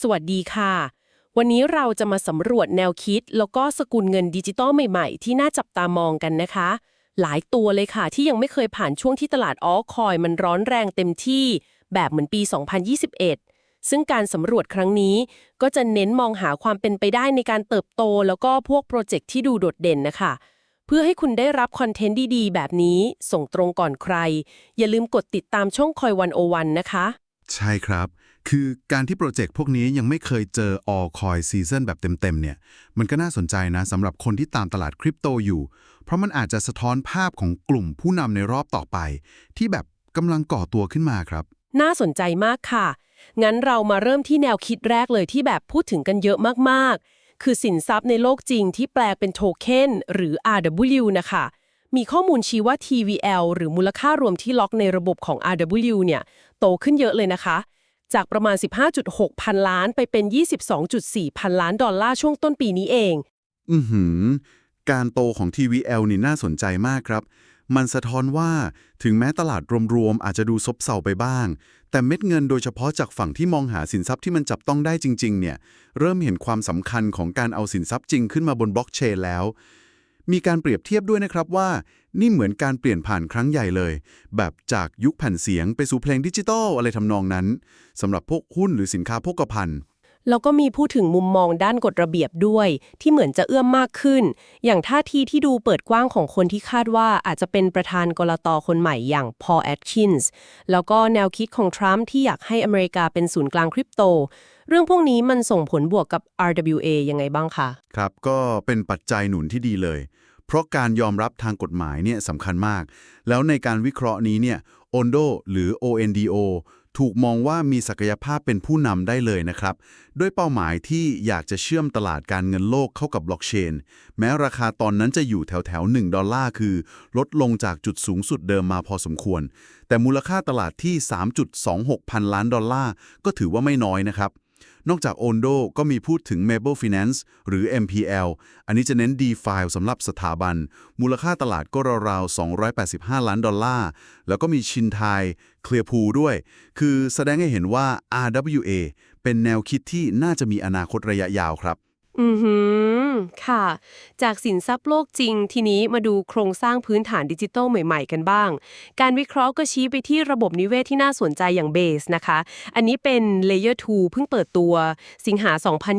สวัสดีค่ะ วันนี้เราจะมาสำรวจแนวคิด แล้วก็สกุลเงินดิจิตอลใหม่ๆ ที่น่าจับตามองกันนะคะ หลายตัวเลยค่ะที่ยังไม่เคยผ่านช่วงที่ตลาดออคอยมันร้อนแรงเต็มที่ แบบเหมือนปี 2021 ซึ่งการสำรวจครั้งนี้ก็จะเน้นมองหาความเป็นไปได้ในการเติบโต แล้วก็พวกโปรเจกต์ที่ดูโดดเด่นนะคะ เพื่อให้คุณได้รับคอนเทนต์ดีๆ แบบนี้ส่งตรงก่อนใคร อย่าลืมกดติดตามช่องคอยวันโอวันนะคะ ใช่ครับ คือการที่โปรเจกต์พวกนี้ยังไม่เคยเจอ all coin season แบบเต็มๆเนี่ย มันก็น่าสนใจนะสำหรับคนที่ตามตลาดคริปโตอยู่ เพราะมันอาจจะสะท้อนภาพของกลุ่มผู้นำในรอบต่อไป ที่แบบกำลังก่อตัวขึ้นมาครับ น่าสนใจมากค่ะ งั้นเรามาเริ่มที่แนวคิดแรกเลยที่แบบพูดถึงกันเยอะมากๆ คือสินทรัพย์ในโลกจริงที่แปลเป็นโทเค็นหรือ RW นะคะมีข้อมูลชี้ว่า TVL หรือมูลค่ารวมที่ล็อกในระบบของ RW เนี่ย โตขึ้นเยอะเลยนะคะ จากประมาณ 15.6 พันล้านไปเป็น 22.4 พันล้านดอลลาร์ช่วงต้นปีนี้เอง อือหือ การโตของ TVL นี่น่าสนใจมากครับ มันสะท้อนว่าถึงแม้ตลาดรวมๆอาจจะดูซบเซาไปบ้าง แต่เม็ดเงินโดยเฉพาะจากฝั่งที่มองหาสินทรัพย์ที่มันจับต้องได้จริง ๆ เนี่ย เริ่มเห็นความสำคัญของการเอาสินทรัพย์จริงขึ้นมาบนบล็อกเชนแล้ว มีการเปรียบเทียบด้วยนะครับว่า นี่เหมือนการเปลี่ยนผ่านครั้งใหญ่เลย แบบจากยุคแผ่นเสียงไปสู่เพลงดิจิตอลอะไรทำนองนั้นสำหรับพวกหุ้นหรือสินค้าโภคภัณฑ์แล้วก็มีพูดถึงมุมมองด้านกฎระเบียบด้วย ที่เหมือนจะเอื้อมมากขึ้น อย่างท่าทีที่ดูเปิดกว้างของคนที่คาดว่าอาจจะเป็นประธานกลตคนใหม่อย่างพอลแอดคินส์แล้วก็แนวคิดของทรัมป์ที่อยากให้อเมริกาเป็นศูนย์กลางคริปโต เรื่องพวกนี้มันส่งผลบวกกับ RWA ยังไงบ้างคะ ครับ ก็เป็นปัจจัยหนุนที่ดีเลย เพราะการยอมรับทางกฎหมายเนี่ยสำคัญมาก แล้วในการวิเคราะห์นี้เนี่ย ONDO หรือ ONDO ถูกมองว่ามีศักยภาพเป็นผู้นำได้เลยนะครับ ด้วยเป้าหมายที่อยากจะเชื่อมตลาดการเงินโลกเข้ากับบล็อกเชน แม้ราคาตอนนั้นจะอยู่แถวแถว1ดอลลาร์คือ ลดลงจากจุดสูงสุดเดิมมาพอสมควร แต่มูลค่าตลาดที่ 3.26 พันล้านดอลลาร์ก็ถือว่าไม่น้อยนะครับ นอกจาก Ondo ก็มีพูดถึง Maple Finance หรือ MPL อันนี้จะเน้น DeFi สำหรับสถาบัน มูลค่าตลาดก็ราวๆ 285 ล้านดอลลาร์ แล้วก็มีชินไทย Clearpool ด้วย คือแสดงให้เห็นว่า RWA เป็นแนวคิดที่น่าจะมีอนาคตระยะยาวครับ อือหือ ค่ะ จากสินทรัพย์โลกจริง ทีนี้มาดูโครงสร้างพื้นฐานดิจิทัลใหม่ๆ กันบ้าง การวิเคราะห์ก็ชี้ไปที่ระบบนิเวศที่น่าสนใจอย่าง Base นะคะ อันนี้เป็น Layer 2 เพิ่งเปิดตัว สิงหา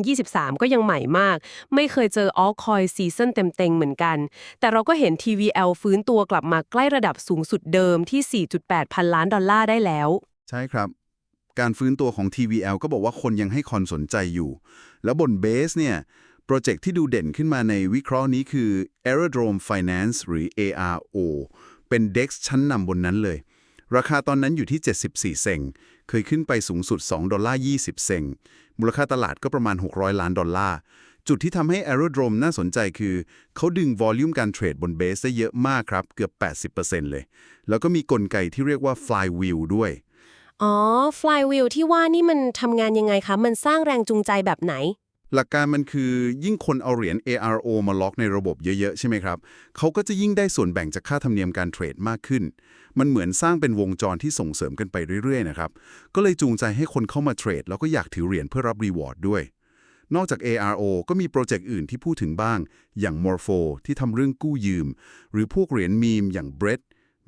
2023 ก็ยังใหม่มาก ไม่เคยเจอ Altcoin Season เต็มๆ เหมือนกัน แต่เราก็เห็น TVL ฟื้นตัวกลับมาใกล้ระดับสูงสุดเดิมที่ 4.8 พันล้านดอลลาร์ได้แล้ว ใช่ครับ การฟื้นตัวของ TVL ก็บอกว่าคนยังให้ความสนใจอยู่ แล้วบนเบสเนี่ยโปรเจกต์ที่ดูเด่นขึ้นมาในวิเคราะห์นี้คือ Aerodrome Finance หรือ ARO เป็น DEX ชั้นนำบนนั้นเลย ราคาตอนนั้นอยู่ที่ 74 เซงเคยขึ้นไปสูงสุด 2 ดอลลาร์ 20 เซงมูลค่าตลาดก็ประมาณ 600 ล้านดอลลาร์ จุดที่ทำให้ Aerodrome น่าสนใจคือ เขาดึงวอลลุ่มการเทรดบนเบสได้เยอะมากครับ เกือบ 80%เลย แล้วก็มีกลไกที่เรียกว่า flywheel ด้วย อ๋อ Flywheel ที่ว่านี่มันทำงานยังไงคะ มันสร้างแรงจูงใจแบบไหน หลักการมันคือยิ่งคนเอาเหรียญ ARO มาล็อกในระบบเยอะๆ ใช่ไหมครับ เขาก็จะยิ่งได้ส่วนแบ่งจากค่าธรรมเนียมการเทรดมากขึ้น มันเหมือนสร้างเป็นวงจรที่ส่งเสริมกันไปเรื่อยๆนะครับ ก็เลยจูงใจให้คนเข้ามาเทรดแล้วก็อยากถือเหรียญเพื่อรับรีวอร์ดด้วย นอกจาก ARO ก็มีโปรเจกต์อื่นที่พูดถึงบ้าง อย่าง Morpho ที่ทำเรื่องกู้ยืม หรือพวกเหรียญมีมอย่าง Bread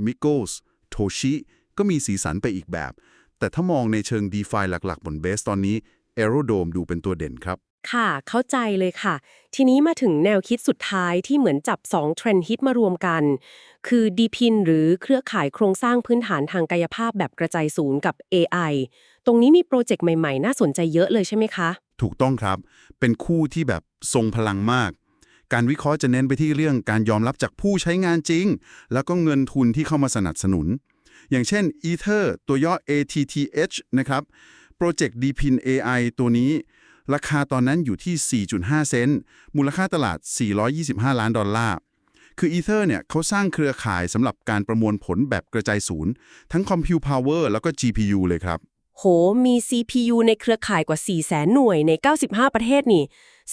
Migos Toshi ก็มีสีสันไปอีกแบบ แต่ถ้ามองในเชิง DeFi หลักๆ บนเบสตอนนี้ Aerodome ดูเป็นตัวเด่นครับ ค่ะ เข้าใจเลยค่ะ ทีนี้มาถึงแนวคิดสุดท้ายที่เหมือนจับ2เทรนด์ฮิตมารวมกัน คือ DPIN หรือเครือข่ายโครงสร้างพื้นฐานทางกายภาพแบบกระจายศูนย์กับ AI ตรงนี้มีโปรเจกต์ใหม่ๆ น่าสนใจเยอะเลยใช่ไหมคะ ถูกต้องครับ เป็นคู่ที่แบบทรงพลังมาก การวิเคราะห์จะเน้นไปที่เรื่องการยอมรับจากผู้ใช้งานจริง แล้วก็เงินทุนที่เข้ามาสนับสนุน อย่างเช่น Ether ตัวย่อ ATTH นะครับโปรเจกต์ DPIN AI ตัวนี้ ราคาตอนนั้นอยู่ที่ 4.5 เซนต์ มูลค่าตลาด 425 ล้านดอลลาร์ คือ Ether เนี่ยเขาสร้างเครือข่ายสำหรับการประมวลผลแบบกระจายศูนย์ ทั้ง Compute Power แล้วก็ GPU เลยครับ โห มี CPU ในเครือข่ายกว่า 4 0 0แสนหน่วยใน 95 ประเทศนี่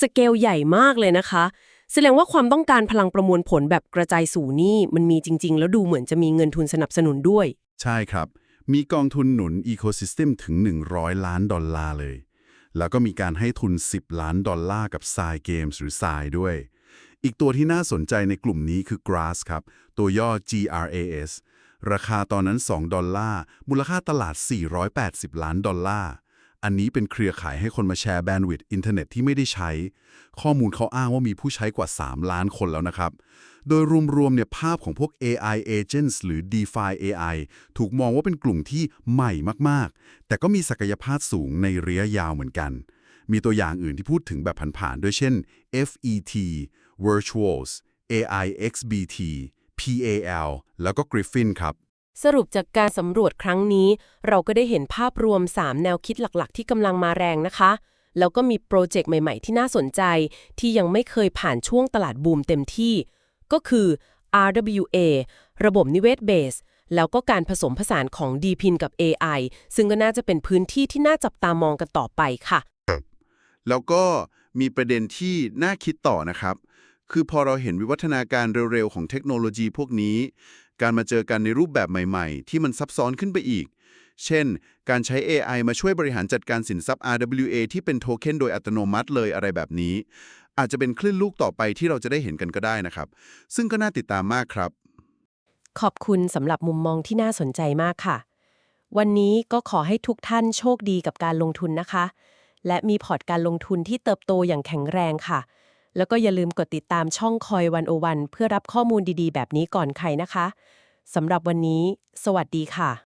สเกลใหญ่มากเลยนะคะ แสดงว่าความต้องการพลังประมวลผลแบบกระจายสู่นี่มันมีจริง ๆ แล้วดูเหมือนจะมีเงินทุนสนับสนุนด้วย ใช่ครับ มีกองทุนหนุน Ecosystem ถึง 100 ล้านดอลลาร์เลย แล้วก็มีการให้ทุน 10 ล้านดอลลาร์กับ s ายเกมส์หรือ s ายด้วย อีกตัวที่น่าสนใจในกลุ่มนี้คือ Grass ครับ ตัวย่อ GRAS ราคาตอนนั้น 2 ดอลลาร์ มูลค่าตลาด 480 ล้านดอลลาร์ อันนี้เป็นเครือข่ายให้คนมาแชร์แบนด์วิดต์อินเทอร์เน็ตที่ไม่ได้ใช้ ข้อมูลเขาอ้างว่ามีผู้ใช้กว่า 3 ล้านคนแล้วนะครับ โดยรวมๆเนี่ยภาพของพวก AI agents หรือ DeFi AI ถูกมองว่าเป็นกลุ่มที่ใหม่มากๆ แต่ก็มีศักยภาพสูงในระยะยาวเหมือนกัน มีตัวอย่างอื่นที่พูดถึงแบบผ่านๆด้วยเช่น FET Virtuals AI XBT PAL แล้วก็ Griffin ครับ สรุปจากการสำรวจครั้งนี้ เราก็ได้เห็นภาพรวม 3 แนวคิดหลักๆ ที่กำลังมาแรงนะคะ แล้วก็มีโปรเจกต์ใหม่ๆ ที่น่าสนใจ ที่ยังไม่เคยผ่านช่วงตลาดบูมเต็มที่ ก็คือ RWA ระบบนิเวศเบส แล้วก็การผสมผสานของ DPIN กับ AI ซึ่งก็น่าจะเป็นพื้นที่ที่น่าจับตามองกันต่อไปค่ะ แล้วก็มีประเด็นที่น่าคิดต่อนะครับ คือพอเราเห็นวิวัฒนาการเร็วๆ ของเทคโนโลยีพวกนี้การมาเจอกันในรูปแบบใหม่ๆ ที่มันซับซ้อนขึ้นไปอีก เช่น การใช้ AI มาช่วยบริหารจัดการสินทรัพย์ RWA ที่เป็นโทเค็นโดยอัตโนมัติเลยอะไรแบบนี้ อาจจะเป็นคลื่นลูกต่อไปที่เราจะได้เห็นกันก็ได้นะครับ ซึ่งก็น่าติดตามมากครับ ขอบคุณสำหรับมุมมองที่น่าสนใจมากค่ะ วันนี้ก็ขอให้ทุกท่านโชคดีกับการลงทุนนะคะ และมีพอร์ตการลงทุนที่เติบโตอย่างแข็งแรงค่ะ แล้วก็อย่าลืมกดติดตามช่องคอยวันโอวันเพื่อรับข้อมูลดีๆ แบบนี้ก่อนใครนะคะสำหรับวันนี้ สวัสดีค่ะ